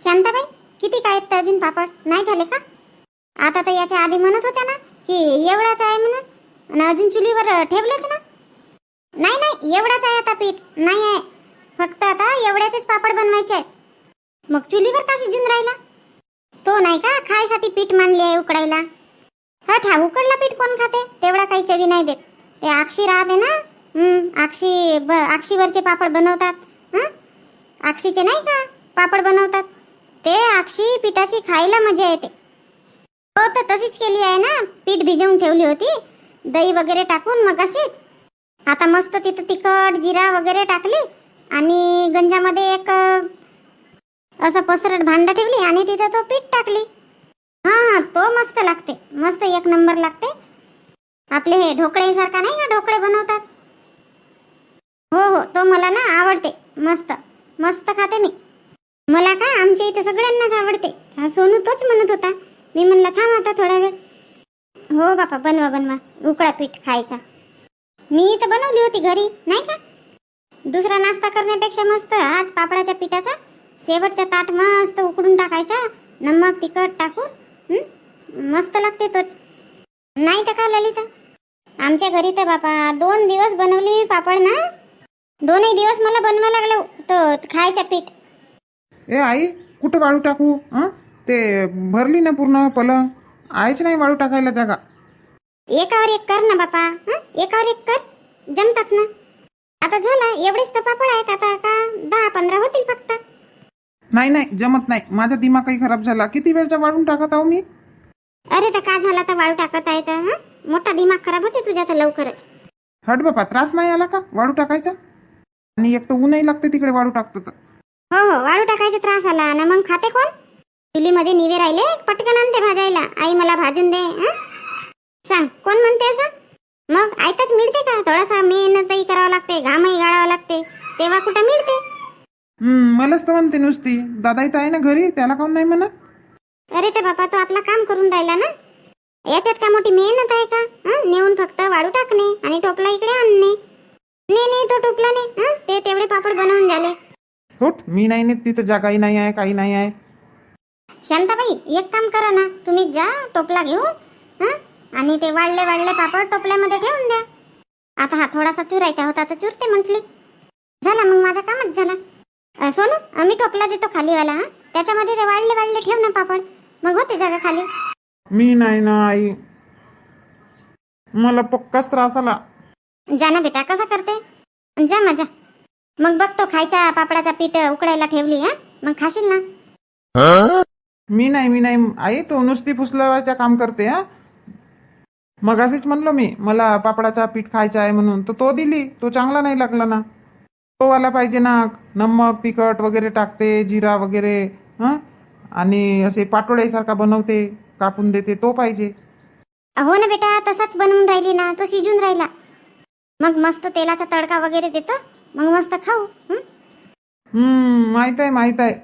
शांताबाई किती काय आहेत अजून पापड नाही झाले का? आता तर याच्या आधी म्हणत होत्या ना की एवढाच आहे म्हणून. आणि अजून चुलीवर ठेवलेच ना. नाही नाही एवढाच आहे आता पीठ. नाही आहे. फक्त आता एवढ्याचेच पापड बनवायचे आहेत. मग चुलीवर का शिजून राहिला? तो नाही का खायसाठी पीठ मांडले आहे उकडायला? हा ठा उकडला पीठ कोण खाते? तेवढा काही चवी नाही देत. ते आक्षी राहते ना? आक्षी ब आक्षीवरचे पापड बनवतात. हं? आक्षीचे नाही का पापड बनवतात? ते आक्षी पिठाची खायला मजा येते. हो तर तशीच केली आहे ना? पीठ भिजवून ठेवली होती. दही वगैरे टाकून मग अशीच आता मस्त तिथं तिखट जिरा वगैरे टाकली आणि गंजामध्ये एक असं पसरट भांडं ठेवली आणि तिथं तो पीठ टाकली. हा हा तो मस्त लागते. मस्त एक नंबर लागते. आपले हे ढोकळेसारखा नाही का? ढोकळे बनवतात. हो हो तो मला ना आवडते. मस्त. मस्त खाते मी. मला का? आमच्या इथे सगळ्यांनाच आवडते. हा सोनू तोच म्हणत होता. मी म्हणलं थांब आता थोडा वेळ. हो बापा बनवा बनवा. उकळा पीठ खायचा. मी इथं बनवली होती घरी नाही का? दुसरा नाश्ता करण्यापेक्षा मस्त आज पापडाच्या पिठाचा शेवटचा ताट मस्त उकडून टाकायचा नमक तिखट टाकून मस्त लागते तोच. नाही तर का ललिता? आमच्या घरी तर बापा दोन दिवस बनवली मी पापड ना. दोनही दिवस मला बनवा लागलं तो खायचा पीठ. ए आई कुठं वाळू टाकू हं? ते भरली ना पूर्ण पलंग. आहेच नाही वाळू टाकायला जागा. एकावर एक कर ना बापा. हं? एकावर एक कर. जमतात ना. आता झाला एवढेच तर पापड आहेत. आता का दहा पंधरा होतील फक्त. नाही नाही जमत नाही. माझा दिमाग काही खराब झाला. किती वेळचा वाळून टाकत आहो मी? अरे तर का झाला तर वाळू टाकत आहे तर हं? मोठा दिमाग खराब होते तुझ्या तर लवकरच. हट बापा त्रास नाही आला का वाळू टाकायचा? आणि एक तर ऊनही लागते तिकडे वाळू टाकतो तर. हो हो वाळू टाकायचा त्रास आला. ना मग खाते कोण? चुलीमध्ये निवे राहिले पटकन आणते भाजायला. आई मला भाजून दे हं? सांग कोण म्हणते असं? मग आयताच मिळते का? थोडासा मेहनतही करावं लागते घामही गाळावं लागते. तेव्हा कुठं मिळते? हम्म मलाच तर म्हणते नुसती. दादा इथं आहे ना घरी? त्याला काऊन नाही म्हणत? अरे ते बापा तो आपला काम करून राहिला ना? याच्यात का मोठी मेहनत आहे का? हं? नेऊन फक्त वाळू टाकणे आणि टोपला इकडे आणणे. नाही नाही तो टोपला नाही हं? ते तेवढे पापड बनवून झाले. होट मी नाही नेत तिथं जागाही नाही आहे काही नाही आहे. शांताबाई एक काम करा ना तुम्ही जा टोपला घेऊन हं? आणि ते वाळले वाळले पापड टोपल्यामध्ये ठेवून द्या. आता हा थोडासा चुरायचा होता तर चुरते म्हटली. झाला मग माझा कामच झाला. अ, सोनू अ, मी टोपला देतो खालीवाला हा? त्याच्यामध्ये ते वाळले वाळले ठेव ना पापड. मग होते जागा खाली. मी नाही ना आई. मला पक्काच त्रास आला. जा ना बेटा कसा करते? जा मजा. मग बघतो खायचा पापडाचा पीठ उकडायला ठेवली हा? मग खाशील ना? मी नाही मी नाही. आई तो नुसती फुसलावायचं काम करते हा? मग असेच म्हणलो मी मला पापडाचा पीठ खायचा आहे म्हणून. तर तो दिली. तो चांगला नाही लागला ना. तो वाला पाहिजे ना नमक तिखट वगैरे टाकते जिरा वगैरे हां? आणि असे पाटोळ्यासारखा बनवते कापून देते तो पाहिजे. हो ना बेटा तसाच बनवून राहिली ना तो शिजून राहिला. मग मस्त तेलाचा तडका वगैरे देतो. मग मस्त खाऊ हं? हम्म माहीत आहे माहीत आहे.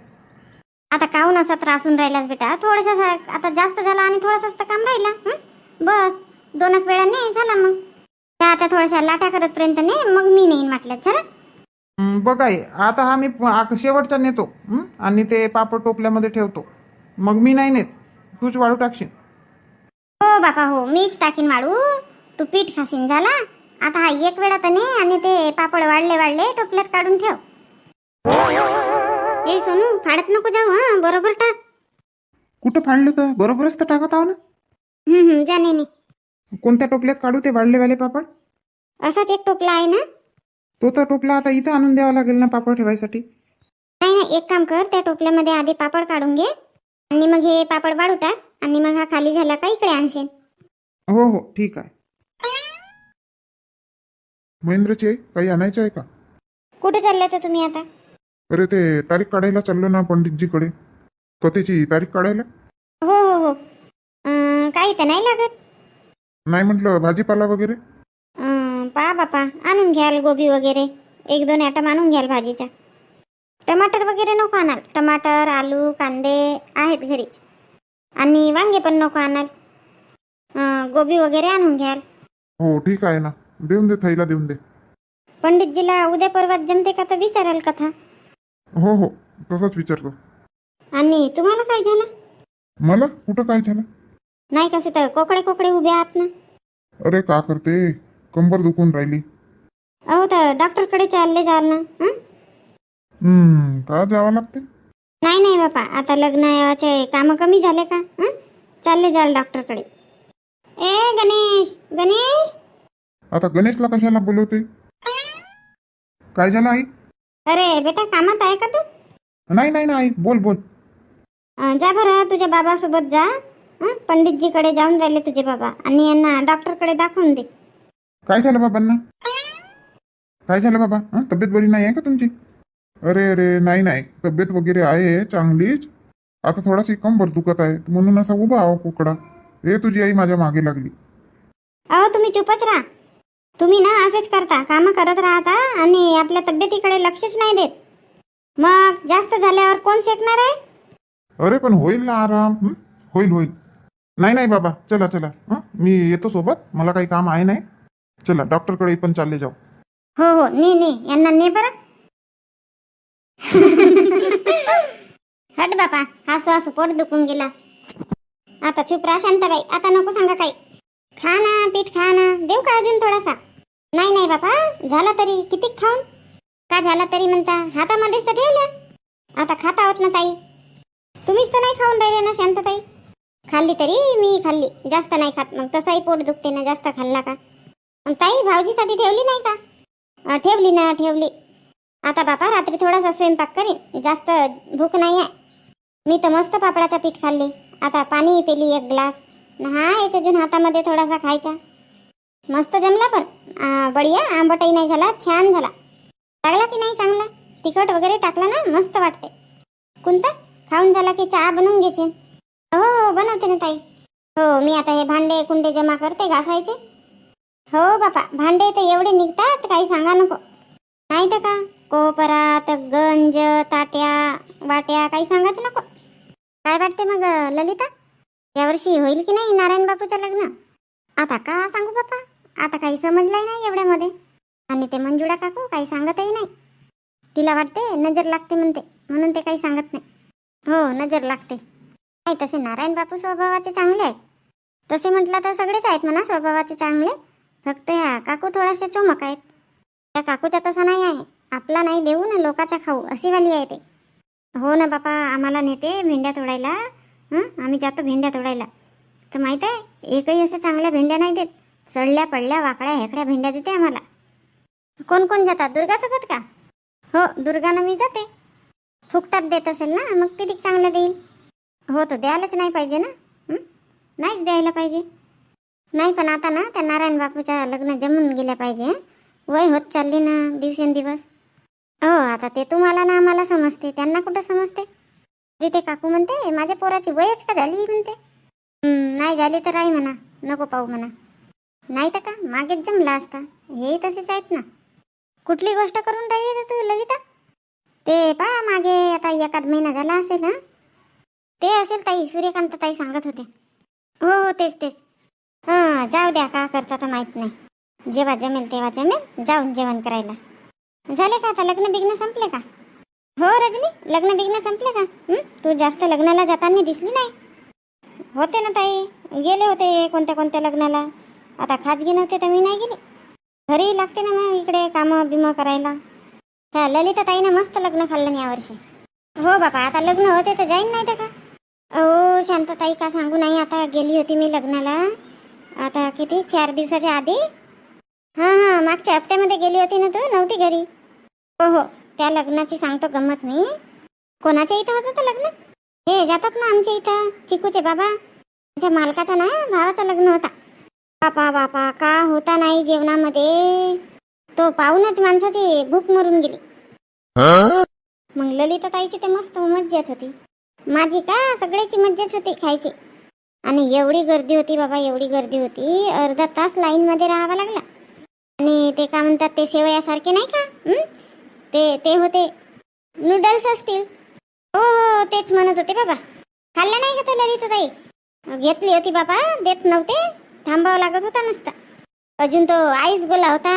आता काहून असा त्रास होऊन राहिलास बेटा? थोडासा आता जास्त झाला आणि थोडासाच तर काम राहिला हं? बस दोन एक वेळा नाही झाला मग. त्या आता थोड्याशा लाटा करतपर्यंत नाही मग मी नेईन म्हटलं झालं हम्म, बघ आई आता हा मी प- शेवटचा नेतो हं? आणि ते पापड टोपल्यामध्ये ठेवतो. मग मी नाही नेत तूच वाळू टाकशील. हो बापा हो मीच टाकीन वाळू. तू पीठ खासीन झाला. आता हा एक वेळा तर नाही आणि ते पापड वाढले वाढले टोपल्यात काढून ठेव. ए सोनू फाडत नको जाऊ हा बरोबर टाक. कुठं फाडलं तर बरोबरच तर टाकत आहो ना. हम्म हम्म जा नाही कोणत्या टोपल्यात काढू ते वाढलेवाले पापड? असाच एक टोपला आहे ना? तो तर टोपला आता इथं आणून द्यावा लागेल ना पापड ठेवायसाठी. नाही नाही एक काम कर त्या टोपल्यामध्ये आधी पापड काढून घे आणि मग हे पापड वाढू टाक आणि मग हा खाली झाला का इकडे आणशील. हो हो ठीक आहे. महेंद्रची आई काही आणायचं आहे का? कुठे चालले तर तुम्ही आता? अरे ते तारीख काढायला चाललो ना पंडितजीकडे. कथेची तारीख काढायला? हो हो हो. अं, काही तर नाही लागत. नाही म्हटलं भाजीपाला वगैरे? अं, पहा बापा आणून घ्याल गोबी वगैरे. एक दोन ॲटम आणून घ्याल भाजीचा टमाटर वगैरे नको आणाल. टमाटर आलू कांदे आहेत घरी. आणि वांगे पण नको आणाल. अं, गोबी वगैरे आणून घ्याल. हो ठीक आहे ना. देऊन दे थैला देऊन दे. पंडितजीला उद्या परवात जमते का तर विचाराल कथा? हो हो तसंच विचारतो. आणि तुम्हाला काय झालं? मला? कुठं काय झालं? नाही कसे तर कोकडे कोकडे उभे आहात ना? अरे का करते? कंबर दुखून राहिली. अहो तर डॉक्टरकडे चालले जाल ना हं? हम्म का जावं लागते? नाही नाही बापा आता लग्नाचे कामं कमी झाले का हं? चालले जाल डॉक्टरकडे. ए गणेश गणेश! आता गणेशला कशाला बोलवते? काय झालं आई? अरे बेटा कामात आहे का तू? नाही नाही नाही बोल बोल. अं, जा बरं तुझ्या बाबासोबत जा. हं? पंडितजीकडे जाऊन राहिले तुझे बाबा. आणि यांना डॉक्टरकडे दाखवून दे. काय झालं बाबांना? काय झालं बाबा? हं? तब्येत बरी नाही आहे का तुमची? अरे अरे नाही नाही. तब्येत वगैरे आहे चांगलीच. आता थोडाशी कंबर दुखत आहे. म्हणून असा उभा आहो कुकडा. हे तुझी आई माझ्या मागे लागली. अहो तुम्ही चुपच राहा. तुम्ही ना असेच करता कामं करत राहता आणि आपल्या तब्येतीकडे लक्षच नाही देत. मग जास्त झाल्यावर कोण शेकणार आहे? अरे पण होईल ना आराम हं? होईल होईल. नाही नाही बाबा चला चला हं? मी येतो सोबत मला काही काम आहे नाही. चला डॉक्टरकडे पण चालले जाऊ. हो हो ने ने यांना ने बरं. हट बापा हसू हसू पोट दुखून गेला. आता चुप राहा शांताबाई आता नको सांगा काही. खा ना पीठ खा ना देऊ का अजून थोडासा? नाही नाही बापा. झाला तरी. किती खाऊन? का झाला तरी म्हणता? हातामध्येच तर ठेवल्या. आता खाता आहोत ना ताई. तुम्हीच तर नाही खाऊन राहिले ना शांतताई? खाल्ली तरी मी खाल्ली. जास्त नाही खात. मग तसाही पोट दुखते ना जास्त खाल्ला का? ताई भाऊजीसाठी ठेवली नाही का? ठेवली ना ठेवली. आता बापा रात्री थोडासा स्वयंपाक करीन. जास्त भूक नाही आहे. मी तर मस्त पापडाचा पीठ खाल्ली. आता पाणी पेली एक ग्लास. हा याच्या अजून हातामध्ये थोडासा खायचा. मस्त जमला पण. बढिया. आंबटही नाही झाला छान झाला. लागला की नाही चांगला? तिखट वगैरे टाकला ना मस्त वाटते कोणता खाऊन झाला की चहा बनवून घेशील? हो, हो हो बनवते ना ताई. हो मी आता हे भांडे कुंडे जमा करते घासायचे. हो बापा भांडे तर एवढे निघतात काही सांगा नको. नाही तर का? कोपरात गंज ताट्या वाट्या काही सांगाच नको. काय वाटते मग ललिता? यावर्षी होईल की नाही नारायण बापूचं लग्न? आता का सांगू बापा? आता काही समजलंय नाही एवढ्यामध्ये. आणि ते मंजुळा काकू काही सांगतही नाही. तिला वाटते नजर लागते म्हणते म्हणून ते काही सांगत नाही. हो नजर लागते. नाही तसे नारायण बापू स्वभावाचे चांगले आहेत. तसे म्हटलं तर सगळेच आहेत म्हणा स्वभावाचे चांगले. फक्त ह्या काकू थोडासे चोमक आहेत. त्या काकूचा तसा नाही आहे. आपला नाही देऊ ना लोकाचा खाऊ अशी वाली आहे ते. हो ना बापा आम्हाला नेते भेंड्या तोडायला. हं? आम्ही जातो भेंड्या तोडायला. तर माहीत आहे एकही असं चांगल्या भेंड्या नाही देत. सडल्या पडल्या वाकड्या हेकड्या भेंड्या देते आम्हाला. कोण कोण जातात? दुर्गासोबत का? हो दुर्गानं मी जाते. फुकटात देत असेल ना मग किती चांगलं देईल हो तर द्यायलाच नाही पाहिजे ना? नाहीच द्यायला पाहिजे. नाही पण आता ना त्या नारायण बापूच्या लग्न जमून गेल्या पाहिजे वय होत चालली ना दिवसेंदिवस. हो आता ते तुम्हाला ना आम्हाला समजते. त्यांना कुठं समजते? तरी काकू म्हणते माझ्या पोराची वयच का झाली? म्हणते. नाही झाली तर आई म्हणा नको पाहू म्हणा. नाही तर का? मागेच जमला असता. हे तसेच आहेत ना. कुठली गोष्ट करून राहिली तू ललिता? ते पा मागे आता एखाद महिना झाला असेल ना ते असेल ताई सूर्यकांत ताई सांगत होते. हो हो तेच तेच. हां जाऊ द्या का करता तर माहीत नाही. जेव्हा जमेल तेव्हा जमेल जाऊन जेवण करायला. झाले का आता? लग्न बिग्न संपले का? हो रजनी लग्न बिग्न संपले का? तू जास्त लग्नाला जाताना दिसली नाही? होते ना ताई. गेले होते कोणत्या कोणत्या लग्नाला? आता खाजगी नव्हते तर मी नाही गेली. घरी लागते ना मग इकडे कामं बिमं करायला. त्या ललिता ताईनं मस्त लग्न खाल्लं यावर्षी हो बाबा आता लग्न होते तर जाईन नाही तर का? अहो शांतताई का सांगू नाही आता गेली होती मी लग्नाला. आता किती? चार दिवसाच्या आधी? हां हां मागच्या हप्त्यामध्ये गेली होती ना तू? नव्हती घरी? हो हो त्या लग्नाची सांगतो गंमत मी. कोणाच्या इथं होतं तर लग्न? हे जातात ना आमच्या इथं चिकूचे बाबा. आमच्या मालकाचा ना भावाचं लग्न होता. बापा बापा का होता नाही जेवणामध्ये? तो पाहूनच माणसाची भूक मरून गेली. मग ललिता ताईची ते मस्त मज्जाच होती. माझी का सगळ्याची मज्जाच होती खायची? आणि एवढी गर्दी होती बाबा एवढी गर्दी होती. अर्धा तास लाईन मध्ये राहावा लागला. आणि ते का म्हणतात ते शेवयासारखे नाही का? हं? ते ते होते नूडल्स असतील. हो हो तेच म्हणत होते बाबा. खाल्लं नाही का त्या ललिता ताई घेतली होती बाबा देत नव्हते. थांबावं लागत होता नुसता. अजून तो आईस गोला होता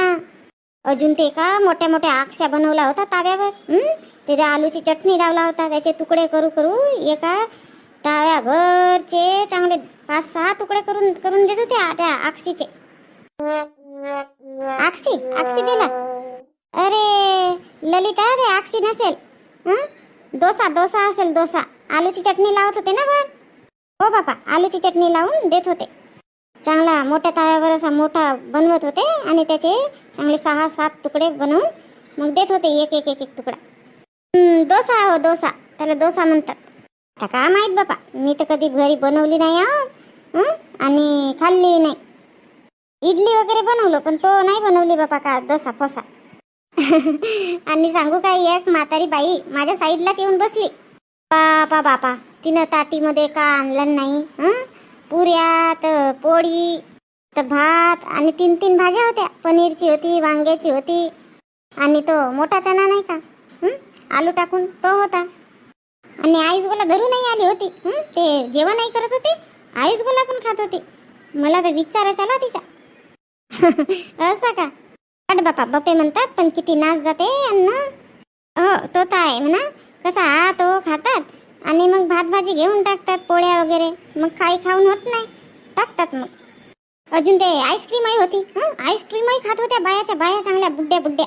अजून ते का मोठ्या मोठ्या आक्ष्या बनवला होता ताव्यावर. हं? ते त्या आलूची चटणी लावला होता त्याचे तुकडे करू करू एका ताव्याभरचे चांगले पाच सहा तुकडे करून करून देत होते त्या आक्षीचे आक्षी आक्षी दिला? अरे ललिता ते आक्षी नसेल. डोसा डोसा असेल डोसा. आलूची चटणी लावत होते ना बर हो बापा आलूची चटणी लावून देत होते. चांगला मोठ्या ताव्यावर असा मोठा बनवत होते आणि त्याचे चांगले सहा सात तुकडे बनवून मग देत होते एक एक एक एक तुकडा. डोसा हो डोसा. त्याला डोसा म्हणतात. आता का माहीत बापा? मी तर कधी घरी बनवली नाही आहोत आणि खाल्ली नाही. इडली वगैरे बनवलं पण तो नाही बनवली बापा का डोसा फोसा. आणि सांगू काय एक म्हातारी बाई माझ्या साईडलाच येऊन बसली. बापा बापा. तिनं ताटीमध्ये का आणलं नाही? हं? पुऱ्या तर पोळी तर भात आणि तीन तीन भाज्या होत्या. पनीरची होती वांग्याची होती. आणि तो मोठा चणा नाही का? आलू टाकून तो होता. आणि आईस गोला धरू नाही आली होती. ते जेवण नाही करत होती. आईस गोला पण खात होती. मला तर विचारायचा आला तिचा. असं का? अड बापा बपे म्हणतात पण किती नाच जाते अन्न. हो तो तर आहे म्हणा. कसा हा तो खातात. आणि मग भात भाजी घेऊन टाकतात पोळ्या वगैरे. मग काही खाऊन होत नाही. टाकतात मग. अजून ते आईस्क्रीमही होती. हं? आईस्क्रीमही खात होत्या बायाच्या बाया चांगल्या बुड्ड्या बुड्ड्या.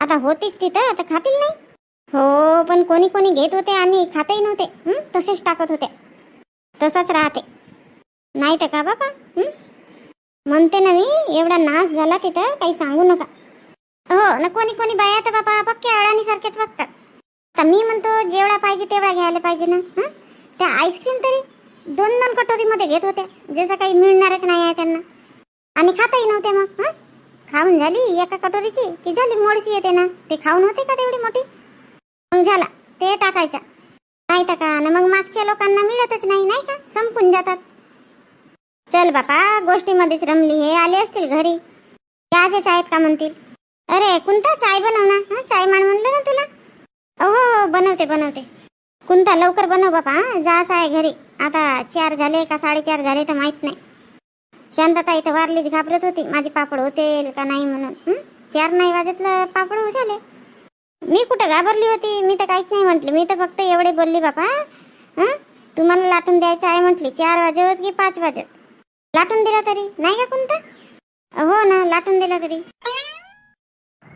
आता होतीच तिथं आता खातील नाही. हो पण कोणी कोणी घेत होते आणि खातही नव्हते. तसेच टाकत होते. तसंच राहते. नाही तर का बापा म्हणते ना मी एवढा नाश झाला तिथं काही सांगू नका. हो ना कोणी कोणी बाया तर बापा पक्क्या अडाणी सारखेच तर मी म्हणतो जेवढा पाहिजे तेवढा घ्यायला पाहिजे ना त्या आईस्क्रीम तरी दोन दोन कटोरीमध्ये घेत होत्या. जसं काही मिळणारच नाही आहे त्यांना. आणि खाताही नव्हते मग हां? खाऊन झाली एका कटोरीची की झाली मोडशी येते ना? ते खाऊन होते का तेवढी मोठी? मग झाला ते टाकायचा. नाही तर का? ना मग मागच्या लोकांना मिळतच नाही नाही का? संपून जातात. चल बापा गोष्टीमध्येच रमली हे. आले असतील घरी. याचेच आहेत का म्हणतील? अरे कोणता चाय बनव ना चाय मान म्हणलं ना तुला? हो बनवते बनवते. कोणता लवकर बनव बापा जायचं आहे घरी. आता चार झाले का साडेचार झाले तर माहीत नाही. शांतता इथं वारलीच घाबरत होती. माझे पापड होते का नाही म्हणून. चार नाही वाजतलं पापड उशाले. मी कुठं घाबरली होती? मी तर काहीच नाही म्हटली. मी तर फक्त एवढे बोलली बापा हं? तुम्हाला लाटून द्यायचं आहे म्हटली. चार वाजत की पाच वाजत? लाटून दिला तरी? नाही का कोणता हो ना लाटून दिला तरी.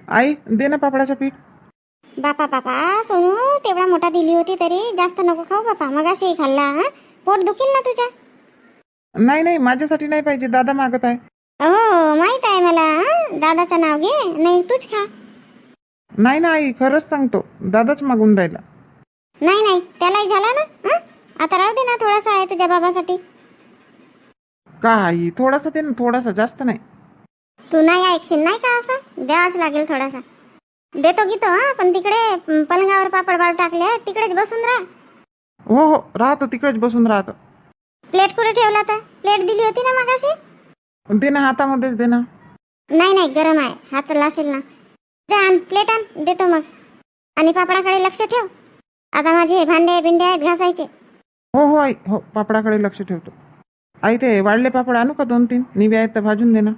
आई दे ना पापडाचं पीठ. बापा बापा सोनू तेवढा मोठा दिली होती तरी जास्त नको खाऊ बापा. मग असेही खाल्ला हं? पोट दुखील ना तुझ्या? नाही नाही माझ्यासाठी नाही पाहिजे. दादा मागत आहे. हो माहीत आहे मला हं? दादाचं नाव घे नाही तूच खा. नाही ना आई खरंच सांगतो. दादाच मागून राहिला. नाही नाही त्यालाही झाला ना हं? आता राहू दे ना थोडासा आहे तुझ्या बाबासाठी. का आई? थोडासा दे ना थोडासा जास्त नाही. तू नाही ऐकशील नाही का असं? द्यावाच लागेल थोडासा. देतो गीतो हा? पण तिकडे पलंगावर पापड बाळ टाकले तिकडेच बसून राहा. हो हो राहतो तिकडेच बसून राहतो. प्लेट कुठे ठेवला तर प्लेट दिली होती ना मागाशी? दे ना हातामध्येच दे ना. नाही नाही गरम आहे. हात लासेल ना. जा आण प्लेट आण देतो मग. आणि पापडाकडे लक्ष ठेव. आता माझे भांडे बिंडे आहेत घासायचे. हो हो आई. हो पापडाकडे लक्ष ठेवतो. आई ते वाढले पापड आणू का दोन तीन? निवे आहेत तर भाजून दे ना.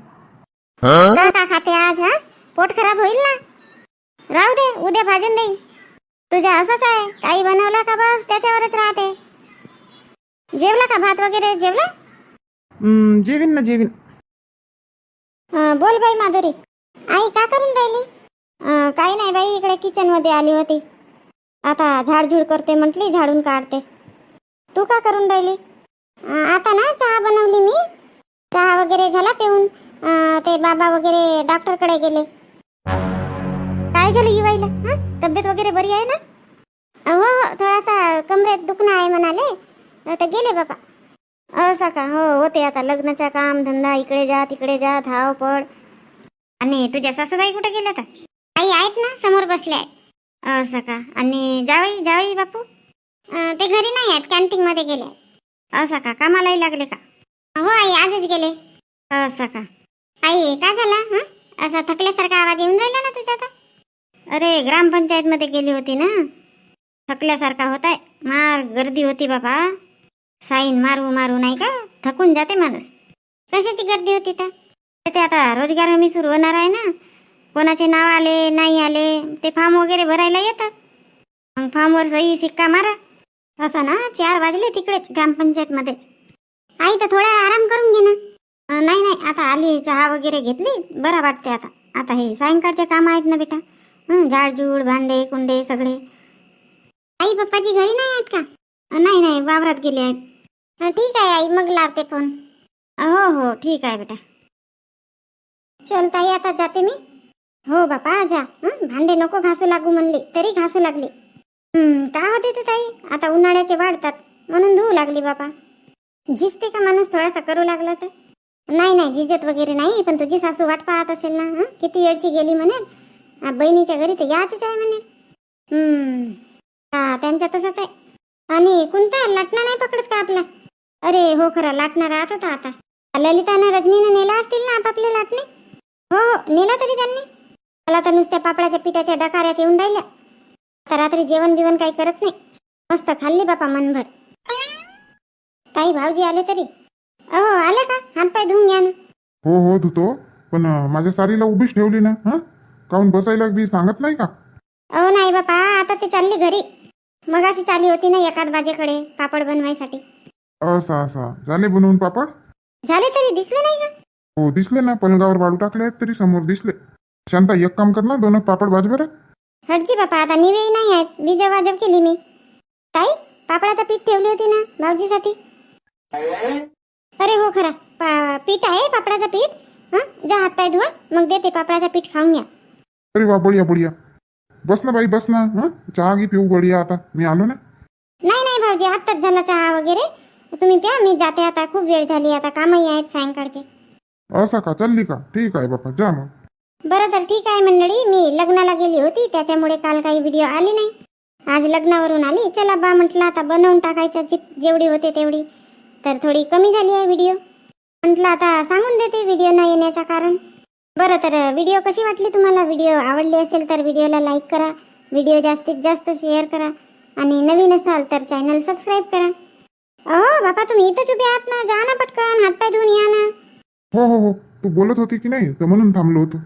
का का खाते आज हा? पोट खराब होईल ना? राहू दे उद्या भाजून देईन. तुझ्या असंच आहे काही बनवलं का बस? त्याच्यावरच राहते. जेवला का भात वगैरे? जेवला? हम्म, जेवीन ना जेवीन. अं, बोल बाई माधुरी. आई का करून राहिली? अं, काही नाही बाई इकडे किचनमध्ये आली होती. आता झाडझूड करते म्हटली झाडून काढते. तू का करून राहिली? अं, आता ना चहा बनवली मी. चहा वगैरे झाला पिऊन. अं, ते बाबा वगैरे डॉक्टरकडे गेले. काय झालं युवाईला तब्येत वगैरे बरी आहे ना? हो हो थोडासा कमरेत दुखणं आहे म्हणाले. तर गेले बाबा. असं का? हो होते आता लग्नाचा काम धंदा इकडे जा तिकडे जा धाव पड आणि तुझ्या सासूबाई कुठे गेल्या तर आई आहेत ना समोर बसले आहेत. असं का? आणि जावई जावई बापू? ते घरी नाही आहेत कॅन्टीन मध्ये गेले असं का? कामालाही लागले का? हो आई आजच गेले. असं का? आई का झाला? हां? असा थकल्यासारखा आवाज येऊन राहिला ना तुझ्या आता अरे ग्रामपंचायतमध्ये गेली होती ना? थकल्यासारखा होताय. मार गर्दी होती बाबा. साईन मारू मारू नाही का? थकून जाते माणूस. कशाची गर्दी होती तर? ते आता रोजगार हमी सुरू होणार आहे ना. कोणाचे नाव आले नाही आले ते फॉर्म वगैरे भरायला येतात. मग फॉर्मवर सही सिक्का मारा. असं ना चार वाजले तिकडेच ग्रामपंचायतमध्येच आई तर थोडा आराम करून घे ना. नाही नाही आता आली चहा वगैरे घेतली. बरं वाटते आता. आता हे सायंकाळचे काम आहेत ना बेटा. झाडझूड भांडे कुंडे सगळे. आई पप्पाजी घरी नाही आहेत का? नाही नाही वावरात गेले आहेत. ठीक आहे आई मग लावते फोन. हो हो ठीक आहे बेटा. चल ताई आता जाते मी. हो बापा जा. हं, भांडे नको घासू लागू म्हणली तरी घासू लागली. का होते ते ताई? आता उन्हाळ्याचे वाढतात म्हणून धुवू लागली बापा. झिजते का माणूस थोडासा करू लागला तर? नाही नाही झिजत वगैरे नाही पण तुझी सासू वाट पाहत असेल ना? किती वेळची गेली म्हणेल आ, बहिणीच्या घरी तर याचीच आहे म्हणे. हा त्यांचा तसाच आहे. आणि कोणता लाटणा नाही पकडत का आपला? अरे हो खरं लाटणा राहत होता आता. ललितानं रजनीनं नेला असतील ना आपापले लाटणे? हो हो नेला तरी त्यांनी. मला तर नुसत्या पापडाच्या पिठाच्या डकाऱ्याच्या येऊन राहिल्या. आता रात्री जेवण बिवण काही करत नाही. मस्त खाल्ली बापा मनभर. ताई भाऊजी आले तरी? अहो आले का? हातपाय धुवून घ्या ना. हो हो धुतो. पण अं, माझ्या सारीला उभीच ठेवली ना हा? काहून बसायला बी सांगत नाही का? अहो नाही बापा आता ते चालली घरी. मग अशी चालली होती ना एकाच बाजेकडे पापड बनवायसाठी. असा असा. झाले बनवून पापड? झाले तरी दिसले नाही का? हो दिसले ना. पलंगावर वाळू टाकले आहेत तरी समोर दिसले. शांता एक काम कर ना दोन पापड भाज बरं. हटजी बापा आता निवेही नाही आहेत. विजय वाजव केली मी. ताई पापडाचं पीठ ठेवली होती ना भाऊजीसाठी? अरे हो खरा. पा पीठ आहे पापडाचं पीठ? हं? जा हात पाय धुवा. मग देते पापडाचं पीठ खाऊन घ्या अरे वा बढिया बढिया. बस ना बाई बस ना हं? चहा घे पिऊ बढिया आता. मी आलो ना? नाही नाही भाऊजी आत्ताच झाला चहा वगैरे. तुम्ही प्या मी जाते आता. खूप वेळ झाली आता. कामही आहेत सायंकाळचे. असा का? चालली का? ठीक आहे बापा जा मग. बरं तर ठीक आहे मंडळी. मी लग्नाला गेली होती त्याच्यामुळे काल काही व्हिडिओ आली नाही. आज लग्नावरून आली. चला बा म्हटलं आता बनवून टाकायचं. जी जेवढी होते तेवढी. तर थोडी कमी झाली आहे व्हिडिओ म्हटलं आता सांगून देते व्हिडिओ न येण्याचं कारण. बरं तर व्हिडिओ कशी वाटली तुम्हाला? व्हिडिओ आवडली असेल तर व्हिडिओला लाईक करा. व्हिडिओ जास्तीत जास्त शेअर करा. आणि नवीन असाल तर चॅनल सबस्क्राईब करा. अहो बापा तुम्ही इथंच उभे आहात ना? जा ना पटकन हातपाय धुवून या ना. हो हो हो. तू बोलत होती की नाही? तर म्हणून थांबलो होतो.